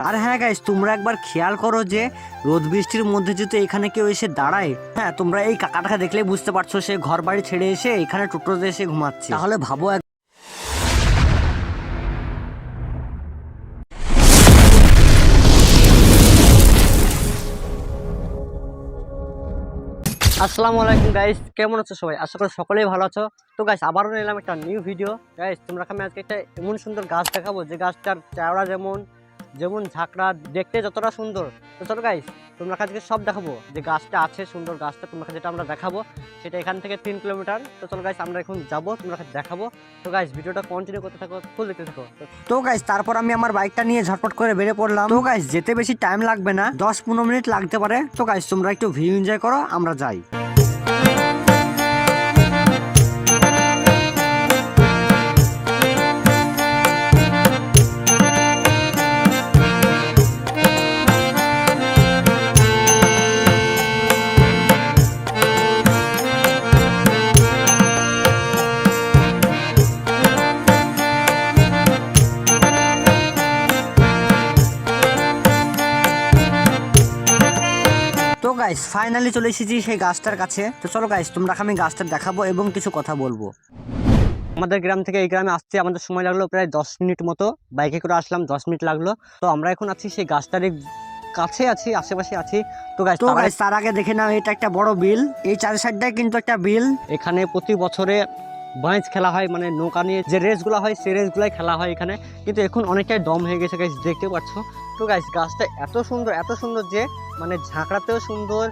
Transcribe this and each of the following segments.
আর হ্যাঁ গাইস তোমরা একবার খেয়াল করো যে রোদ বৃষ্টির মধ্যে যদি এখানে কেউ এসে দাঁড়ায় হ্যাঁ তোমরা এই কাকাটাকে দেখলেই বুঝতে পারছ সে ঘর বাড়ি ছেড়ে এসে এখানে টোটোতে এসে ঘুমাচ্ছে। তাহলে ভাবো এক- আসসালামু আলাইকুম গাইস কেমন আছো সবাই? আশা করি সকলেই ভালো আছো। তো গাইস আবারও নিলাম একটা নিউ ভিডিও গাইস তোমরা আমি আজকে একটা এমন সুন্দর গাছ দেখাবো যে গাছটার চাওড়া যেমন যেমন ঝাঁকড়া দেখতে যতটা সুন্দর চলো গাইস তোমরা আজকে সব দেখাবো যে গাছটা আছে, সুন্দর গাছটা তোমাকে যেটা আমরা দেখাবো সেটা এখান থেকে তিন কিলোমিটার তো চলো গাইস আমরা এখন যাব, তোমরা দেখাবো। তো গাইস ভিডিওটা কন্টিনিউ করতে থাকো ফুল দেখতে থাকো। তো গাইস তারপর আমি আমার বাইকটা নিয়ে ঝটপট করে বেরিয়ে পড়লাম। তো গাইস যেতে বেশি টাইম লাগবে না, দশ পনেরো মিনিট লাগতে পারে। তো গাইস তোমরা একটু ভিউ এনজয় করো, আমরা যাই। গাইস ফাইনালি চলে এসেছি সেই গাছটার কাছে। তো চলো গাইস তোমরা আমি গাছটা দেখাবো এবং কিছু কথা বলব। আমাদের গ্রাম থেকে এই গ্রামে আসতে আমাদের সময় লাগল প্রায় দশ মিনিট মতো। বাইকে করে আসলাম দশ মিনিট লাগল। তো আমরা এখন আছি সেই গাছটারই কাছে আছি আশেপাশে আছি। তো গাছ তো গাইস তার আগে দেখে নাও এটা একটা বড় বিল। এই চার সাইডটায় কিন্তু একটা বিল। এখানে প্রতি বছরে বাঁশ খেলা হয় মানে নৌকা নিয়ে যে রেসগুলো হয়, সেই রেসগুলাই খেলা হয় এখানে। কিন্তু এখন অনেকটাই দম হয়ে গেছে গাছ দেখতে পাচ্ছ? তো গাছ গাছটা এত সুন্দর এত সুন্দর যে মানে ঝাঁকড়াতেও সুন্দর,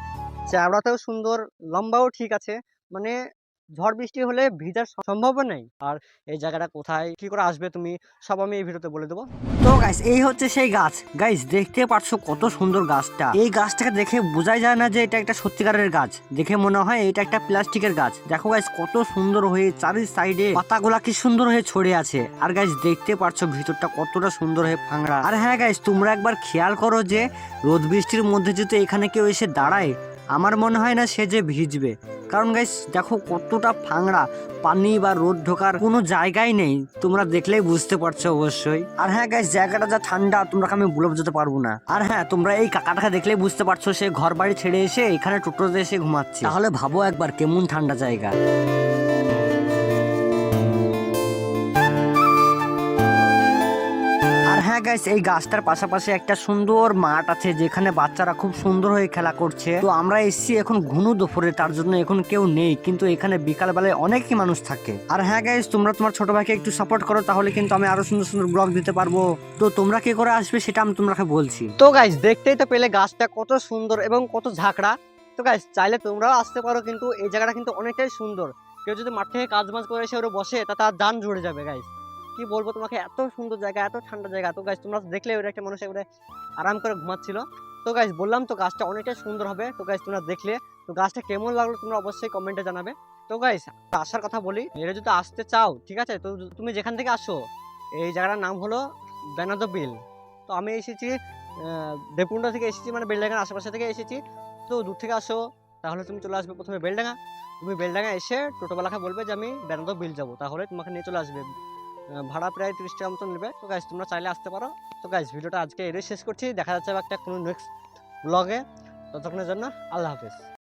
চাবড়াতেও সুন্দর, লম্বাও ঠিক আছে। মানে ঝড় বৃষ্টি হলে ভিজার সম্ভাবনা নেই। আর এই জায়গাটা কোথায়, কি করে আসবে তুমি, সব আমি এই ভিডিওতে বলে দেবো। তো গাইস এই হচ্ছে সেই গাছ। গাইস দেখতে পাচ্ছ কত সুন্দর গাছটা। এই গাছটাকে দেখে বোঝাই যায় না যে এটা একটা সত্যিকারের গাছ। দেখে মনে হয় এটা একটা প্লাস্টিকের গাছ। দেখো গাইস কত সুন্দর হয়ে চারি সাইডে পাতাগুলা কি সুন্দর হয়ে ছড়ে আছে। আর গাইস দেখতে পাচ্ছ ভিতরটা কতটা সুন্দর হয়ে ফাংরা আর হ্যাঁ গাইস তোমরা একবার খেয়াল করো যে রোদ বৃষ্টির মধ্যে যদি এখানে কেউ এসে দাঁড়ায়, আমার মনে হয় না সে যে ভিজবে। কারণ গাইস দেখো কতটা ফাংড়া, পানি বা রোদ ঢোকার কোনো জায়গাই নেই। তোমরা দেখলেই বুঝতে পারছ অবশ্যই। আর হ্যাঁ গাইস জায়গাটা যা ঠান্ডা, তোমরা আমি বলে যেতে পারব না। আর হ্যাঁ তোমরা এই কাকাটাকে দেখলেই বুঝতে পারছ সে ঘর বাড়ি ছেড়ে এসে এখানে টোটোতে এসে ঘুমাচ্ছে। তাহলে ভাবো একবার কেমন ঠান্ডা জায়গা। গাইস, এই গাছটার পাশাপাশি একটা সুন্দর মাঠ আছে যেখানে বাচ্চারা খুব সুন্দর হয়ে খেলা করছে। তো আমরা এসছি এখন ঘুনু দুপুরে, তার জন্য এখন কেউ নেই, কিন্তু এখানে বিকাল বেলায় অনেকই মানুষ থাকে। আর হ্যাঁ গাইস, তোমরা তোমার ছোট ভাইকে একটু সাপোর্ট করো, তাহলে কিন্তু আমি আরও সুন্দর সুন্দর ব্লগ দিতে পারব। তো তোমরা কি করে আসবে সেটা আমি তোমাকে বলছি। তো গাইস, দেখতেই তো পেলে গাছটা কত সুন্দর এবং কত ঝাঁকড়া। তো গাইস, চাইলে তোমরাও আসতে পারো, কিন্তু এই জায়গাটা কিন্তু অনেকটাই সুন্দর। কেউ যদি মাঠ কাজ বাজ করে এসে ওরা বসে, তা তার দান জুড়ে যাবে, গাইস। কি বলব তোমাকে? এত সুন্দর জায়গা, এত ঠান্ডা জায়গা। তো গাছ তোমরা দেখলে ওরা একটা মানুষ একবারে আরাম করে ঘুমাচ্ছিল। তো গাছ বললাম তো গাছটা অনেকটাই সুন্দর হবে। তো গাছ তোমরা দেখলে, তো গাছটা কেমন লাগল তোমরা অবশ্যই কমেন্টে জানাবে। তো গাইস আসার কথা বলি, এরা যদি আসতে চাও, ঠিক আছে? তো তুমি যেখান থেকে আসো, এই জায়গাটার নাম হলো বেনাদো বিল। তো আমি এসেছি দেবকুণ্ডা থেকে এসেছি মানে বেলডাঙ্গার আশেপাশে থেকে এসেছি। তো দূর থেকে আসো, তাহলে তুমি চলে আসবে প্রথমে বেলডাঙ্গা। তুমি বেলডাঙ্গা এসে টোটোবেলাকে বলবে যে, আমি বেনাদো বিল যাব। তাহলে তোমাকে নিয়ে চলে আসবে। ভাড়া প্রায় তিরিশ টাকা মতন নেবে। তো গাইজ তোমরা চাইলে আসতে পারো। তো গাইজ ভিডিওটা আজকে এটাই শেষ করছি। দেখা যাচ্ছে একটা কোনো নেক্সট ব্লগে ততক্ষণের জন্য আল্লাহ হাফেজ।